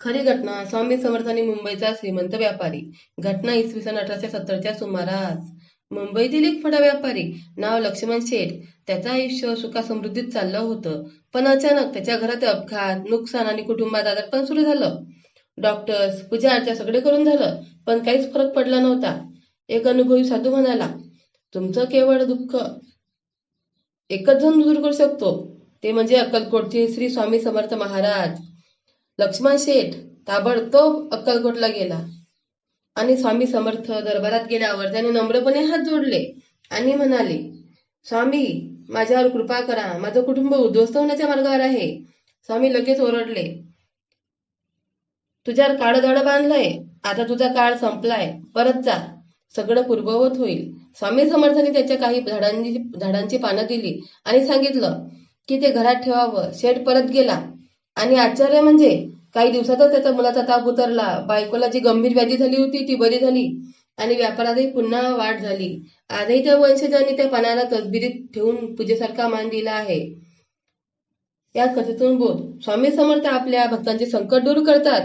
खरी घटना स्वामी समर्थ आणि मुंबईचा श्रीमंत व्यापारी. घटना इसवी सन अठराशे सत्तरच्या सुमारास. मुंबईतील एक फडा व्यापारी नाव लक्ष्मण शेठ. त्याचं आयुष्य सुखासमृद्धीत चाललं होतं. पण अचानक त्याच्या घरात अपघात नुकसान आणि कुटुंबात आजारपण सुरू झालं. डॉक्टर्स पूजा अर्चा सगळे करून झालं पण काहीच फरक पडला नव्हता. एक अनुभवी साधू म्हणाला तुमचं केवळ दुःख एकच जण दूर करू शकतो. ते म्हणजे अक्कलकोटचे श्री स्वामी समर्थ महाराज. लक्ष्मण शेठ ताबडतोब अक्कलकोटला गेला. आणि स्वामी समर्थ दरबारात गेल्यावर त्याने नम्रपणे हात जोडले आणि म्हणाले स्वामी माझ्यावर कृपा करा. माझं कुटुंब उद्ध्वस्त होण्याच्या मार्गावर आहे. स्वामी लगेच ओरडले तुझ्यावर काळं धड बांधलंय. आता तुझा काळ संपलाय. परत जा. सगळं पूर्ववत होईल. स्वामी समर्थाने त्याच्या काही झाडांची झाडांची पानं दिली आणि सांगितलं की ते घरात ठेवावं. शेठ परत गेला. आणि आश्चर्य म्हणजे काही दिवसातच त्याचा मुलाचा ताप उतरला. बायकोला जी गंभीर व्याधी झाली होती ती बरी झाली आणि व्यापारातही पुन्हा वाढ झाली. आजही त्या वंशजांनी त्या पानाला तसबिरीत ठेवून पूजेसारखा मान दिला आहे. या कथेतून बोध. स्वामी समर्थ आपल्या भक्तांचे संकट दूर करतात.